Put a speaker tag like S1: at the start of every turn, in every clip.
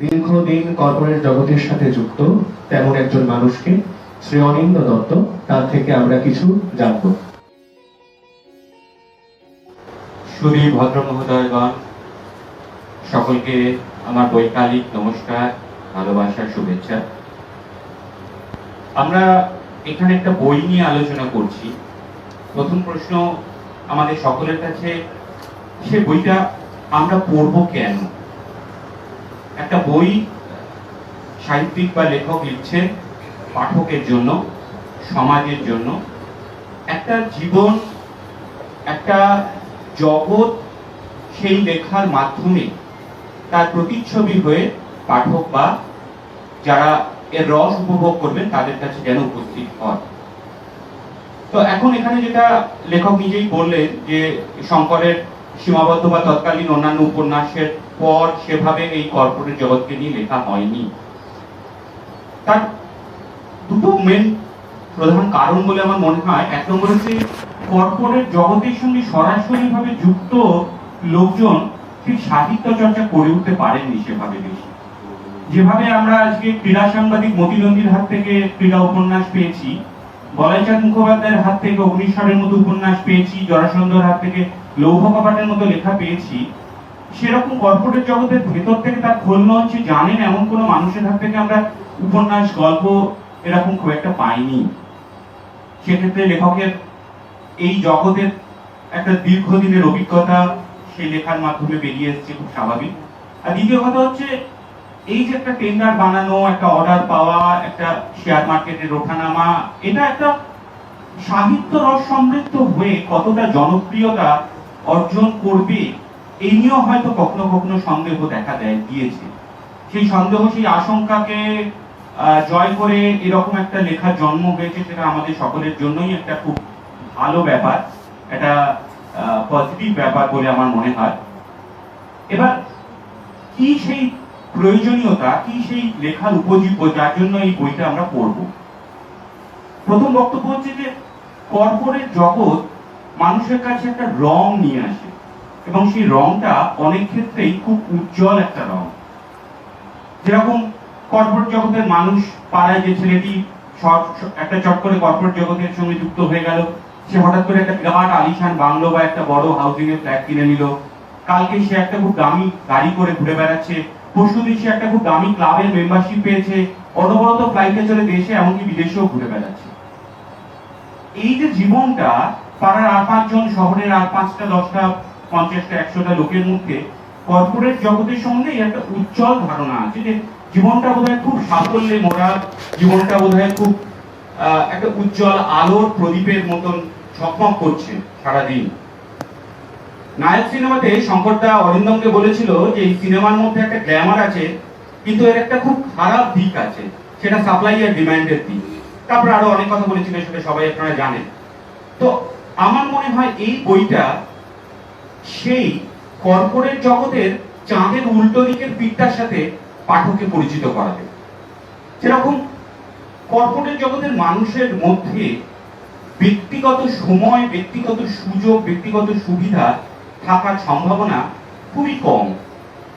S1: দীর্ঘদিন কর্পোরেট জগতের সাথে যুক্ত, তেমন একজন মানুষকে শ্রী অনিন্দ দত্ত, তার থেকে আমরা কিছু জানব।
S2: সুধী ভদ্র মহোদয়গণ সকলকে আমার বৈকালিক নমস্কার ভালোবাসার শুভেচ্ছা। আমরা এখানে একটা বই নিয়ে আলোচনা করছি। প্রথম প্রশ্ন আমাদের সকলের কাছে, সে বইটা আমরা পড়ব কেন? একটা বই সাহিত্যিক বা লেখক লিখছে পাঠকের জন্য, সমাজের জন্য। একটা জীবন, একটা জগৎ সেই লেখার মাধ্যমে তার প্রতিচ্ছবি হয়ে পাঠক বা যারা এর রস উপভোগ করবেন তাদের কাছে যেন উপস্থিত হয়। তো এখন এখানে যেটা লেখক নিজেই বললেন যে শঙ্করের সীমাবদ্ধ বা তৎকালীন অন্যান্য উপন্যাসের পর সেভাবে এই কর্পোরেট জগৎকে নিয়ে লেখা হয়নি। তার দুটো মেন প্রধান কারণ বলে আমার মনে হয়। এক নম্বর হচ্ছে কর্পোরেট জগতের সঙ্গে সরাসরি ভাবে যুক্ত লোকজন ঠিক সাহিত্য চর্চা করে উঠতে পারেননি সেভাবে বেশি। যেভাবে আমরা আজকে ক্রীড়া সাংবাদিক মতিনন্দীর হাত থেকে ক্রীড়া উপন্যাস পেয়েছি, বলাইচাঁদ মুখোপাধ্যায়ের হাত থেকে অগ্নিস্বরের মতো উপন্যাস পেয়েছি, জরাসন্ধর হাত থেকে লৌহ কপাটের মতো লেখা পেয়েছি। সেরকম কর্পোরেট জগতের ভেতর থেকে তার খোল হচ্ছে জানেন এমন কোনো মানুষের হাত থেকে আমরা উপন্যাস, গল্প এরকম খুব একটা পাইনি। সেক্ষেত্রে লেখকের এই জগতের একটা দীর্ঘদিনের অভিজ্ঞতা সেই লেখার মাধ্যমে বেরিয়ে এসেছে খুব স্বাভাবিক। আর দ্বিতীয় কথা হচ্ছে, এই যে একটা টেন্ডার বানানো, একটা অর্ডার পাওয়া, একটা শেয়ার মার্কেটের ওঠানামা, এটা একটা সাহিত্য রস সমৃদ্ধ হয়ে কতটা জনপ্রিয়তা অর্জন করবে, এই নিয়েও হয়তো কখনো কখনো সন্দেহ দেখা দেয়, দিয়েছে। সেই সন্দেহ, সেই আশঙ্কাকে জয় করে এরকম একটা লেখার জন্ম হয়েছে, সেটা আমাদের সকলের জন্যই একটা খুব ভালো ব্যাপার, একটা পজিটিভ ব্যাপার বলে আমার মনে হয়। এবার, কি সেই প্রয়োজনীয়তা, কি সেই লেখার উপজীব্য, যার জন্য এই বইটা আমরা পড়ব? প্রথম বক্তব্য হচ্ছে যে, কর্পোরেট জগৎ মানুষের কাছে একটা রং নিয়ে আসে। এবং সেই রংটা অনেক ক্ষেত্রেই খুব উজ্জ্বল একটা রং। যেরকম কর্পোরেট জগতের মানুষ পাড়ায় যে ছেলেটি একটা চট করে কর্পোরেট জগতের সঙ্গে যুক্ত হয়ে গেল, সে হঠাৎ করে একটা বিরাট আলিশান বাংলো বা একটা বড় হাউজিং এর ফ্ল্যাট কিনে নিল। কালকে সে একটা খুব দামি গাড়ি করে ঘুরে বেড়াচ্ছে পরশুদিন সে একটা খুব দামি ক্লাবের মেম্বারশিপ পেয়েছে। অনবরত ফ্লাইটে চলে দেশে এমনকি বিদেশেও ঘুরে বেড়াচ্ছে। এই যে জীবনটা, পাড়ার আর পাঁচজন, শহরের আর পাঁচটা, দশটা, পঞ্চাশটা, একশোটা লোকের মধ্যে কর্পোরেট জগতের এই একটা উজ্জ্বল ধারণা আছে যে জীবনটা বোধহয় খুব সাফল্যে মোড়া জীবনটা বোধহয় খুব একটা উজ্জ্বল আলোর প্রদীপের মতন ঝকমক করছে সারাদিন। নায়ক সিনেমাতে শঙ্করদা অরিন্দমকে বলেছিল যে এই সিনেমার মধ্যে একটা গ্ল্যামার আছে, কিন্তু এর একটা খুব খারাপ দিক আছে, সেটা সাপ্লাই আর ডিমান্ডের দিক। তারপর আরও অনেক কথা বলেছিল সেটা সবাই আপনারা জানেন। তো আমার মনে হয় এই বইটা সেই কর্পোরেট জগতের চাঁদের উল্টো দিকের পিঠটার সাথে পাঠককে পরিচিত করাবে। যেরকম কর্পোরেট জগতের মানুষের মধ্যে ব্যক্তিগত সময়, ব্যক্তিগত সুযোগ, ব্যক্তিগত সুবিধা থাকার সম্ভাবনা খুবই কম।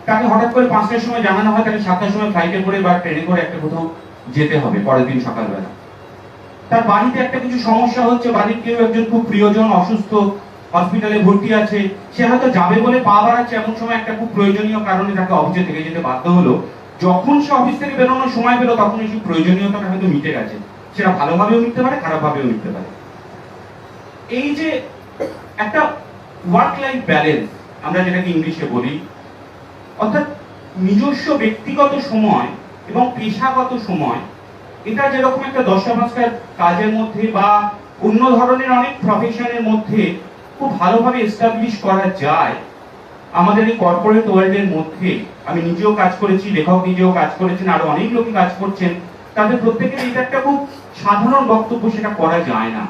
S2: তাকে হঠাৎ করে পাঁচটার সময় জানানো হয়, তাকে সাতটার সময় ফ্লাইটে করে বা ট্রেনে করে একটা কোথাও যেতে হবে, পরের দিন সকালবেলা। তার বাড়িতে একটা কিছু সমস্যা হচ্ছে, বাড়ির কেউ একজন খুব প্রিয়জন, অসুস্থ, হসপিটালে ভর্তি আছে, সে হয়তো যাবে বলে পা বাড়াচ্ছে, এমন সময় একটা খুব প্রয়োজনীয় কারণে তাকে অফিসে থেকে যেতে বাধ্য হলো। যখন সে অফিস থেকে বেরোনোর সময় পেল, তখন সেই প্রয়োজনীয়তাটা হয়তো মিটে গেছে। সেটা ভালোভাবেও মিটতে পারে, খারাপভাবেও মিটতে পারে। এই যে একটা ওয়ার্ক লাইফ ব্যালেন্স আমরা যেটাকে ইংলিশে বলি, অর্থাৎ নিজস্ব ব্যক্তিগত সময় এবং পেশাগত সময় এটা যেরকম একটা পাঁচটার কাজের মধ্যে বা অন্য ধরনের অনেক প্রফেশনের মধ্যে খুব ভালোভাবে এস্টাবলিশ করা যায়, আমাদের এই কর্পোরেট ওয়ার্ল্ডের মধ্যে। আমি নিজেও কাজ করেছি, লেখক নিজেও কাজ করেছেন, আরও অনেক লোকই কাজ করছেন। তাদের প্রত্যেকের এটা একটা খুব সাধারণ বক্তব্য সেটা করা যায় না।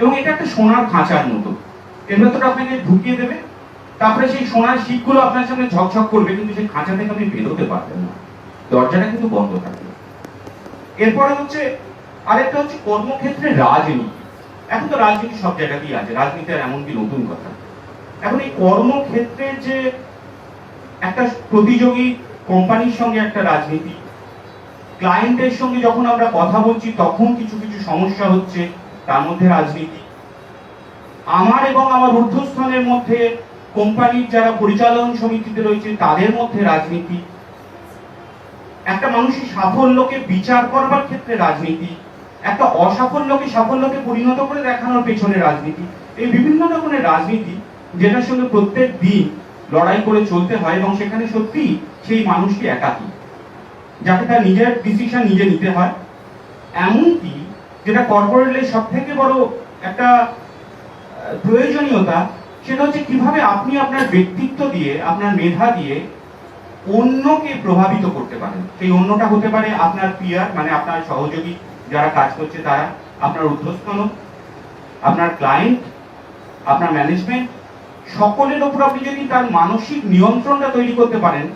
S2: এবং এটা একটা সোনার খাঁচার মতো। এর ভেতরে আপনাকে ঢুকিয়ে দেবে তারপরে সেই সোনার শিকগুলো আপনার সামনে ঝকঝক করবে, কিন্তু সেই খাঁচা থেকে আপনি বেরোতে পারবেন না। দরজাটা কিন্তু বন্ধ থাকবে এরপরে হচ্ছে আরেকটা হচ্ছে কর্মক্ষেত্রে রাজনীতি। এখন তো রাজনীতি সব জায়গাতেই আছে, রাজনীতি আর এমন কি নতুন কথা। এখন এই কর্মক্ষেত্রে যে একটা প্রতিযোগী কোম্পানির সঙ্গে একটা রাজনীতি ক্লায়েন্টের সঙ্গে যখন আমরা কথা বলছি, তখন কিছু কিছু সমস্যা হচ্ছে, তার মধ্যে রাজনীতি। আমার এবং আমার ঊর্ধ্বস্থানের মধ্যে কোম্পানির যারা পরিচালন সমিতিতে রয়েছে, তাদের মধ্যে রাজনীতি। একটা মানুষের সাফল্যকে বিচার করবার ক্ষেত্রে রাজনীতি, একটা অসাফল্যকে সাফল্যকে পরিণত করে দেখানোর পেছনে রাজনীতি। এই বিভিন্ন রকমের রাজনীতি যেটার সঙ্গে প্রত্যেক দিন লড়াই করে চলতে হয় এবং সেখানে সত্যি সেই মানুষটি একাকী, যাকে তার নিজের ডিসিশন নিজে নিতে হয়। এমনকি যেটা কর্পোরেটের সব থেকে বড় একটা প্রয়োজনীয়তা, সেটা হচ্ছে কীভাবে আপনি আপনার ব্যক্তিত্ব দিয়ে, আপনার মেধা দিয়ে অন্যকে প্রভাবিত করতে পারেন সেই অন্যটা হতে পারে আপনার পিয়ার মানে আপনার সহযোগী যারা কাজ করছে তারা। আপনার ঊর্ধ্বস্তন আপনার ক্লায়েন্ট আপনার ম্যানেজমেন্ট সকলের ওপর আপনি যদি তার মানসিক নিয়ন্ত্রণটা তৈরি করতে পারেন,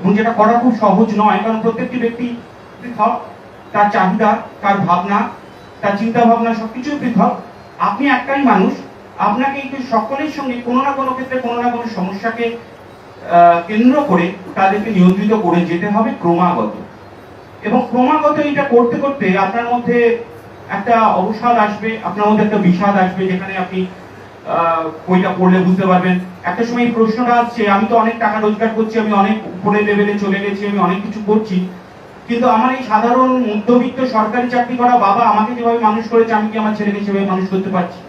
S2: এবং যেটা করা খুব সহজ নয়, কারণ প্রত্যেকটি ব্যক্তি পৃথক, তার চাহিদা, তার ভাবনা, তার চিন্তা ভাবনা সবকিছুই পৃথক। আপনি একটাই মানুষ, আপনাকে একটু সকলের সঙ্গে কোনো না কোনো ক্ষেত্রে কোনো না কোনো সমস্যাকে কেন্দ্র করে তাদেরকে নিয়ন্ত্রিত করে যেতে হবে ক্রমাগত। এবং ক্রমাগত এটা করতে করতে আপনার মধ্যে একটা অবসাদ আসবে, আপনার মধ্যে একটা বিষাদ আসবে, যেখানে আপনি বইটা পড়লে বুঝতে পারবেন। একটা সময় এই প্রশ্নটা আসছে, আমি তো অনেক টাকা রোজগার করছি, আমি অনেক উপরে লেভেলে চলে গেছি, আমি অনেক কিছু করছি। কিন্তু আমার এই সাধারণ মধ্যবিত্ত সরকারি চাকরি করা বাবা আমাকে যেভাবে মানুষ করেছে, আমি কি আমার ছেলেকে সেভাবে মানুষ করতে পারছি?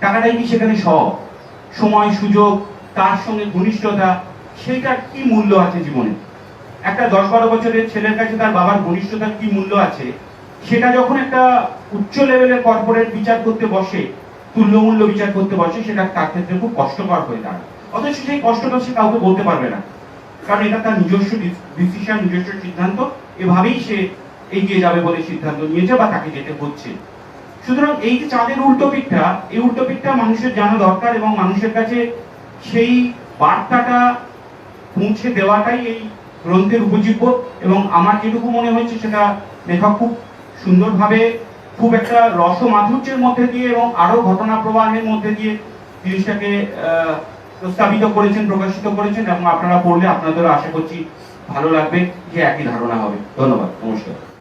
S2: টাকাটাই কি সেখানে সব? সময়, সুযোগ তার সঙ্গে ঘনিষ্ঠতা, সেইটার কি মূল্য আছে জীবনে? একটা দশ বারো বছরের ছেলের কাছে তার বাবার ঘনিষ্ঠতার কি মূল্য আছে? সেটা যখন একটা উচ্চ লেভেলের কর্পোরেট বিচার করতে বসে, তুল্যমূল্য বিচার করতে বসে, সেটা তার ক্ষেত্রে খুব কষ্টকর হয়ে দাঁড়ায়। অথচ সেই কষ্টটা সে কাউকে বলতে পারবে না। কারণ এটা তার নিজস্ব ডিসিশন নিজস্ব সিদ্ধান্ত, এভাবেই সে এগিয়ে যাবে বলে সিদ্ধান্ত নিয়েছে বা তাকে যেতে হচ্ছে। সুতরাং এই যে চাঁদের উল্টো পিঠটা, এই উল্টো পিঠটা মানুষের জানা দরকার এবং মানুষের কাছে সেই বার্তাটা পৌঁছে দেওয়াটাই এই গ্রন্থের উপজীব্য এবং আমার যেটুকু মনে হয়েছে সেটা লেখক খুব সুন্দরভাবে খুব একটা রস মাধুর্যের মধ্যে দিয়ে এবং আরও ঘটনা প্রবাহের মধ্যে দিয়ে জিনিসটাকে প্রস্তাবিত করেছেন, প্রকাশিত করেছেন এবং আপনারা পড়লে আপনাদেরও আশা করছি ভালো লাগবে যে একই ধারণা হবে। ধন্যবাদ, নমস্কার।